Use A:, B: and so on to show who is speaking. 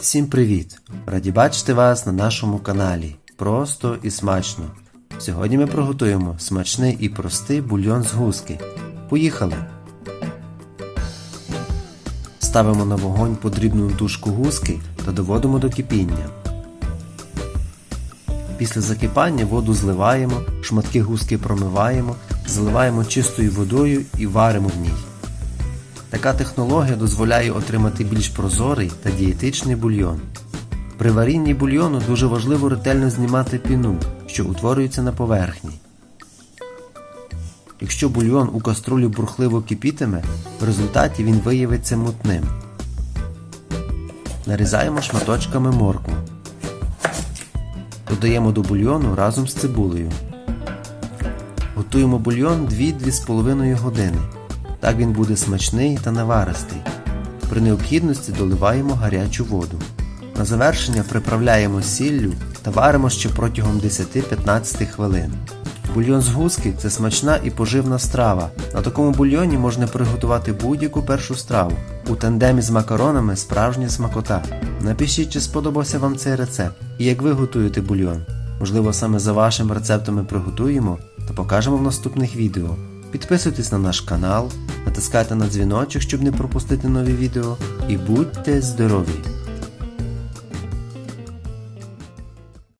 A: Всім привіт! Раді бачити вас на нашому каналі. Просто і смачно. Сьогодні ми приготуємо смачний і простий бульйон з гуски. Поїхали! Ставимо на вогонь подрібну тушку гуски та доводимо до кипіння. Після закипання воду зливаємо, шматки гуски промиваємо, заливаємо чистою водою і варимо в ній. Така технологія дозволяє отримати більш прозорий та дієтичний бульйон. При варінні бульйону дуже важливо ретельно знімати піну, що утворюється на поверхні. Якщо бульйон у каструлі бурхливо кипітиме, в результаті він виявиться мутним. Нарізаємо шматочками моркву. Додаємо до бульйону разом з цибулею. Готуємо бульйон 2-2,5 години. Так він буде смачний та наваристий. При необхідності доливаємо гарячу воду. На завершення приправляємо сіллю та варимо ще протягом 10-15 хвилин. Бульйон з гуски це смачна і поживна страва. На такому бульйоні можна приготувати будь-яку першу страву. У тандемі з макаронами справжня смакота. Напишіть, чи сподобався вам цей рецепт і як ви готуєте бульйон. Можливо, саме за вашим рецептом ми приготуємо та покажемо в наступних відео. Підписуйтесь на наш канал, натискайте на дзвіночок, щоб не пропустити нові відео, і будьте здорові!